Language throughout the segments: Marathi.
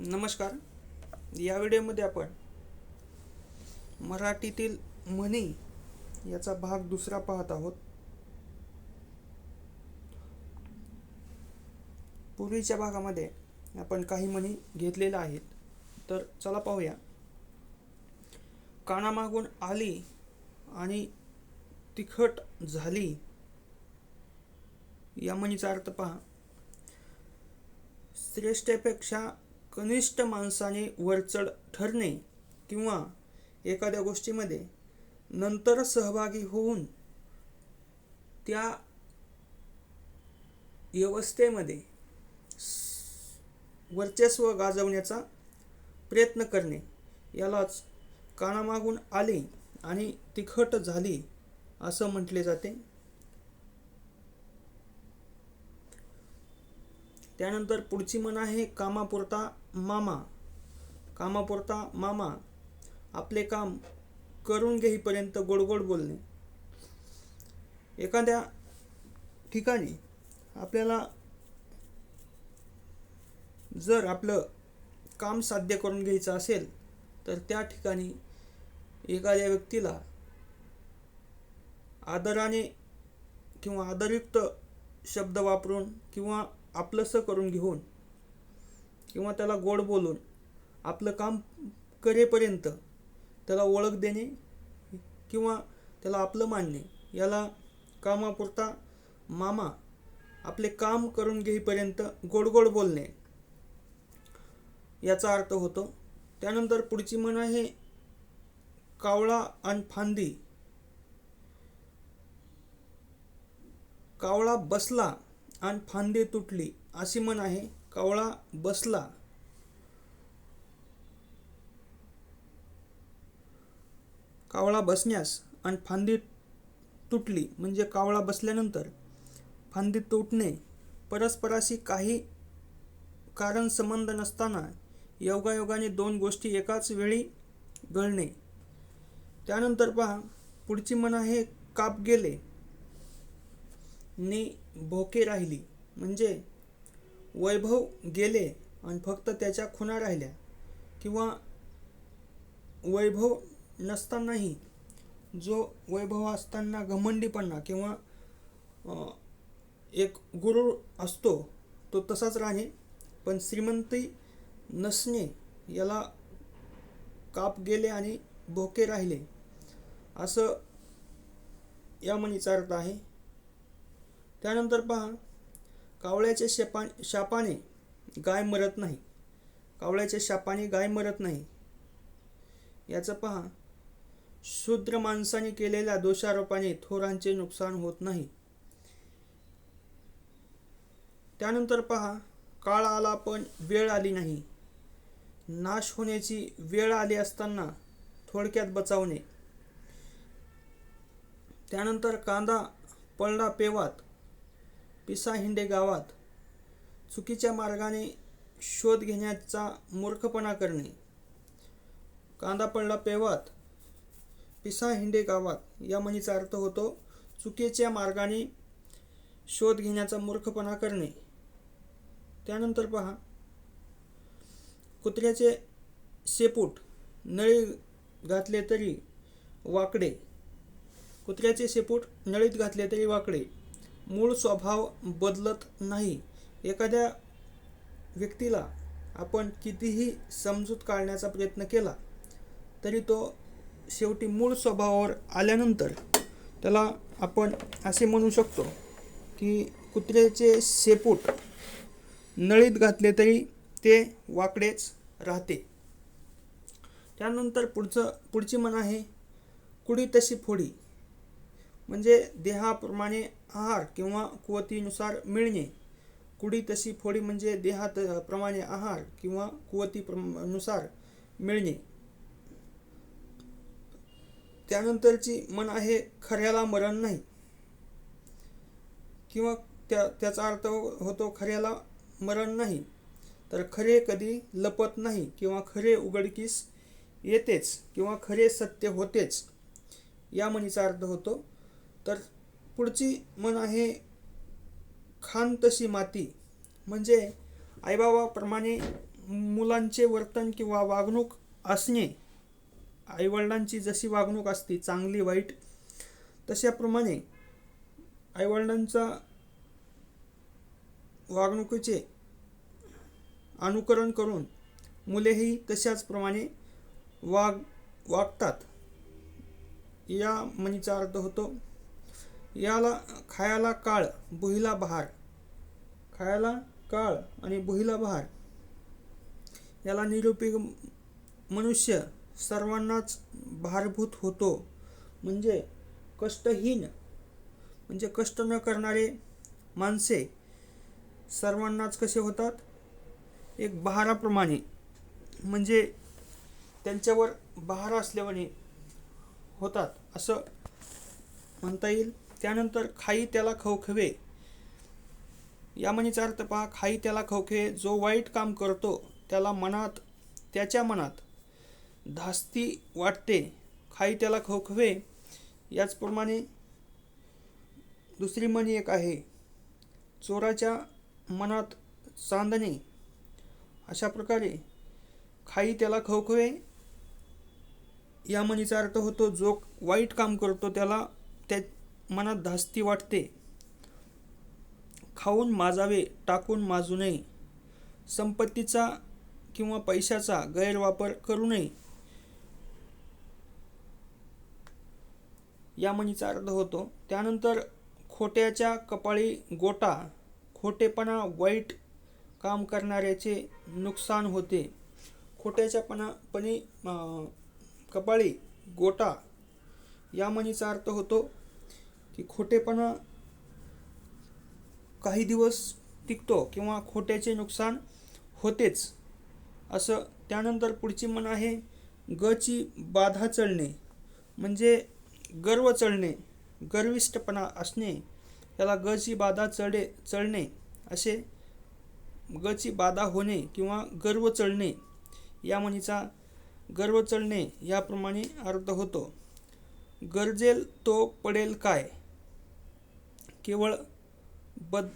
नमस्कार. या व्हिडिओमध्ये आपण मराठीतील म्हणी याचा भाग दुसरा पाहत आहोत. पूर्वीच्या भागामध्ये आपण काही म्हणी घेतलेल्या आहेत. तर चला पाहूया. कानामागून आली आणि तिखट झाली. या म्हणीचा अर्थ पहा. श्रेष्ठेपेक्षा कनिष्ठ माणसाने वरचढ ठरणे किंवा एखाद्या गोष्टीमध्ये नंतर सहभागी होऊन त्या व्यवस्थेमध्ये वर्चस्व गाजवण्याचा प्रयत्न करणे. यालाच कानामागून आले आणि तिखट झाली असं म्हटले जाते. त्यानंतर पुढची म्हण आहे कामापुरता मामा. कामापुरता मामा. आपले काम करून घेईपर्यंत गोडगोड बोलणे. एखाद्या ठिकाणी आपल्याला जर आपलं काम साध्य करून घ्यायचं असेल तर त्या ठिकाणी एखाद्या व्यक्तीला आदराने किंवा आदरयुक्त शब्द वापरून किंवा आपलंसं करून घेऊन किंवा त्याला गोड बोलून आपलं काम करेपर्यंत त्याला ओळख देणे किंवा त्याला आपलं मानणे याला कामापुरता मामा आपले काम करून घेईपर्यंत गोड गोड बोलणे याचा अर्थ होतो. त्यानंतर पुढची म्हण आहे कावळा आणि फांदी. कावळा बसला आणि फांदी तुटली अशी म्हण आहे कावळा बसला. कावळा बसण्यास आणि फांदी तुटली म्हणजे कावळा बसल्यानंतर फांदी तुटणे परस्पराशी काही कारण संबंध नसताना योगायोगाने दोन गोष्टी एकाच वेळी घडणे त्यानंतर पहा पुढची म्हण आहे काप गेले. ने भोके राहिली. म्हणजे वैभव गेले आणि फक्त त्याच्या खुणा राहिल्या. किंवा वैभव नसतानाही जो वैभव असताना घमंडीपणा किंवा एक गुरु असतो तो तसाच राहणे पण श्रीमंती नसणे याला काप गेले आणि भोके राहिले. असं या म्हणीचा अर्थ आहे. त्यानंतर पहा कावळ्याच्या शेपा शापाने गाय मरत नाही. कावळ्याच्या शापाने गाय मरत नाही. याचं पहा शूद्र माणसाने केलेल्या दोषारोपाने थोरांचे नुकसान होत नाही. त्यानंतर पहा काळ आला पण वेळ आली नाही. नाश होण्याची वेळ आली असताना थोडक्यात बचावणे. त्यानंतर कांदा पळला पेवात. पिसा हिंडे गावात. चुकीच्या मार्गाने शोध घेण्याचा मूर्खपणा करणे. कांदा पडला पेवात. पिसा हिंडे गावात. या म्हणीचा अर्थ होतो चुकीच्या मार्गाने शोध घेण्याचा मूर्खपणा करणे. त्यानंतर पहा. कुत्र्याचे शेपूट नळी घातले तरी वाकडे. कुत्र्याचे शेपूट नळीत घातले तरी वाकडे. मूळ स्वभाव बदलत नाही. एखाद्या व्यक्तीला आपण कितीही समजूत काढण्याचा प्रयत्न केला तरी तो शेवटी मूळ स्वभावावर आल्यानंतर त्याला आपण असे म्हणू शकतो की कुत्र्याचे शेपूट नळीत घातले तरी ते वाकडेच राहते. त्यानंतर पुढचं पुढची म्हण आहे कुडी तशी फोडी. म्हणजे देहाप्रमाणे आहार किंवा कुवतीनुसार मिळणे. कुडी तशी फोडी म्हणजे देहात प्रमाणे आहार किंवा कुवती नुसार मिळणे. त्यानंतरची मन आहे खऱ्याला मरण नाही. किंवा त्या त्याचा अर्थ होतो खऱ्याला मरण नाही. तर खरे कधी लपत नाही किंवा खरे उघडकीस येतेच किंवा खरे सत्य होतेच. या म्हणीचा अर्थ होतो तर पुढची म्हण आहे खान तशी माती. म्हणजे आईबाबाप्रमाणे मुलांचे वर्तन किंवा वागणूक असणे आईवडिलांची जशी वागणूक असते चांगली वाईट तशाप्रमाणे आईवडिलांचा वागणुकीचे अनुकरण करून मुलेही तशाचप्रमाणे वाग वागतात. या म्हणीचा अर्थ होतो याला खायला काळ बुहीला बहार. खायला काळ आणि बुहीला बहार. याला निरुपी मनुष्य सर्वांनाच भारभूत होतो. म्हणजे कष्टहीन म्हणजे कष्ट न करणारे माणसे सर्वांनाच कसे होतात? एक बहाराप्रमाणे. म्हणजे त्यांच्यावर बहार असल्याने होतात असं म्हणता येईल. त्यानंतर खाई त्याला खवखवे. या म्हणीचा अर्थ पहा खाई त्याला खवखवे जो वाईट काम करतो त्याला मनात त्याच्या मनात धास्ती वाटते. खाई त्याला खवखवे याचप्रमाणे दुसरी म्हणी एक आहे चोराच्या मनात चांदणे. अशा प्रकारे खाई त्याला खवखवे या म्हणीचा अर्थ होतो जो वाईट काम करतो त्याला त्या मनात धास्ती वाटते. खाऊन माजावे टाकून माजू नये. संपत्तीचा किंवा पैशाचा गैरवापर करू नये. या म्हणीचा अर्थ होतो. त्यानंतर खोट्याच्या कपाळी गोटा खोटेपणा वाईट काम करणाऱ्याचे नुकसान होते. खोट्याच्यापणापणे कपाळी गोटा या म्हणीचा अर्थ होतो. की खोटेपणा काही दिवस टिकतो किंवा खोट्याचे नुकसान होतेच असं त्यानंतर पुढची म्हण आहे गची बाधा चढणे म्हणजे गर्व चढणे गर्विष्टपणा असणे त्याला गची बाधा चढे चढणे असे गची बाधा होणे किंवा गर्व चढणे या म्हणीचा गर्व चढणे याप्रमाणे अर्थ होतो. गरजेल तो पडेल काय? केवळ बद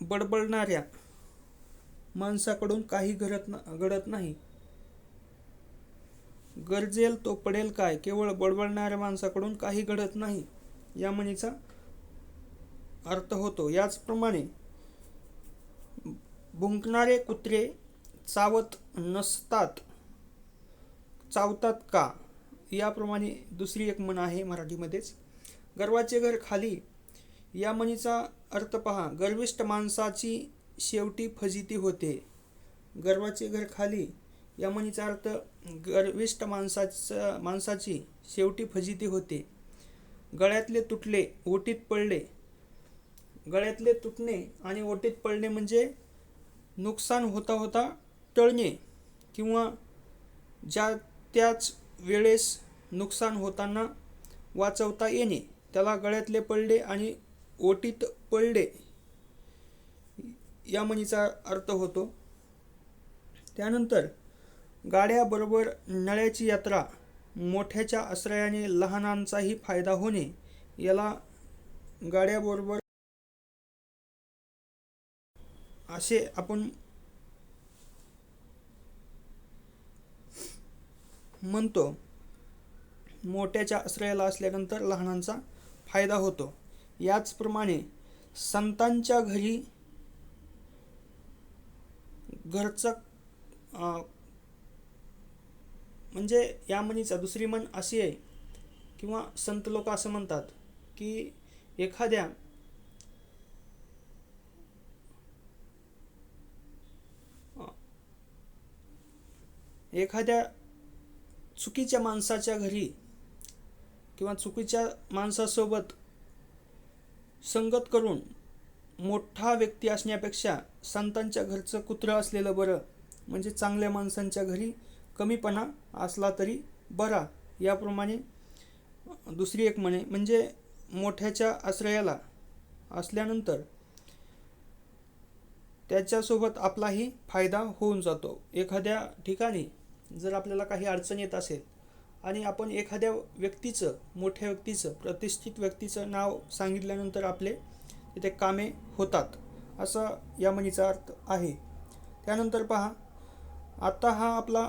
बडबडणाऱ्या माणसाकडून काही घडत ना घडत नाही. गरजेल तो पडेल काय? केवळ बडबडणाऱ्या माणसाकडून काही घडत नाही या म्हणीचा अर्थ होतो. याचप्रमाणे भुंकणारे कुत्रे चावत नसतात. चावतात का? याप्रमाणे दुसरी एक म्हण आहे मराठीमध्येच. गर्वाचे घर खाली या म्हणीचा अर्थ पहा. गर्विष्ठ माणसाची शेवटी फजिती होते. गर्वाचे घर खाली. या म्हणीचा अर्थ गर्विष्ठ माणसाचं माणसाची शेवटी फजिती होते. गळ्यातले तुटले ओटीत पडले. गळ्यातले तुटणे आणि ओटीत पडणे म्हणजे नुकसान होता होता टळणे किंवा ज्या त्याच वेळेस नुकसान होताना वाचवता येणे. त्याला गळ्यातले पडले आणि ओटीत पडले या म्हणीचा अर्थ होतो. त्यानंतर गाड्याबरोबर नळ्याची यात्रा मोठ्याच्या आश्रयाने लहानांचाही फायदा होणे याला गाड्याबरोबर असे आपण म्हणतो. मोठ्याच्या आश्रयाला असल्यानंतर लहानांचा फायदा होतो. याचप्रमाणे संतांच्या घरी घरचं म्हणजे या म्हणीचा दुसरी म्हण अशी आहे किंवा संत लोक असं म्हणतात की एखाद्या एखाद्या चुकीच्या माणसाच्या घरी किंवा चुकीच्या माणसासोबत संगत करून मोठा व्यक्ती असण्यापेक्षा संतांच्या घरचं कुत्रं असलेलं बरं म्हणजे चांगल्या माणसांच्या घरी कमीपणा असला तरी बरा याप्रमाणे दुसरी एक म्हणे म्हणजे मोठ्याच्या आश्रयाला असल्यानंतर त्याच्यासोबत आपलाही फायदा होऊन जातो. एखाद्या ठिकाणी जर आपल्याला काही अडचण येत असेल आणि आपण एखाद्या व्यक्तीचं मोठ्या व्यक्तीचं प्रतिष्ठित व्यक्तीचं नाव सांगितल्यानंतर आपले तिथे कामे होतात असा या म्हणीचा अर्थ आहे. त्यानंतर पहा आता हा आपला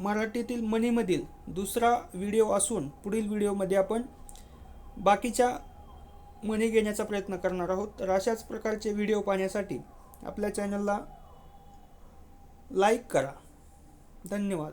मराठीतील मनीमधील दुसरा व्हिडिओ असून पुढील व्हिडिओमध्ये आपण बाकीच्या मणी घेण्याचा प्रयत्न करणार आहोत. तर अशाच प्रकारचे व्हिडिओ पाहण्यासाठी आपल्या चॅनलला लाईक करा. धन्यवाद.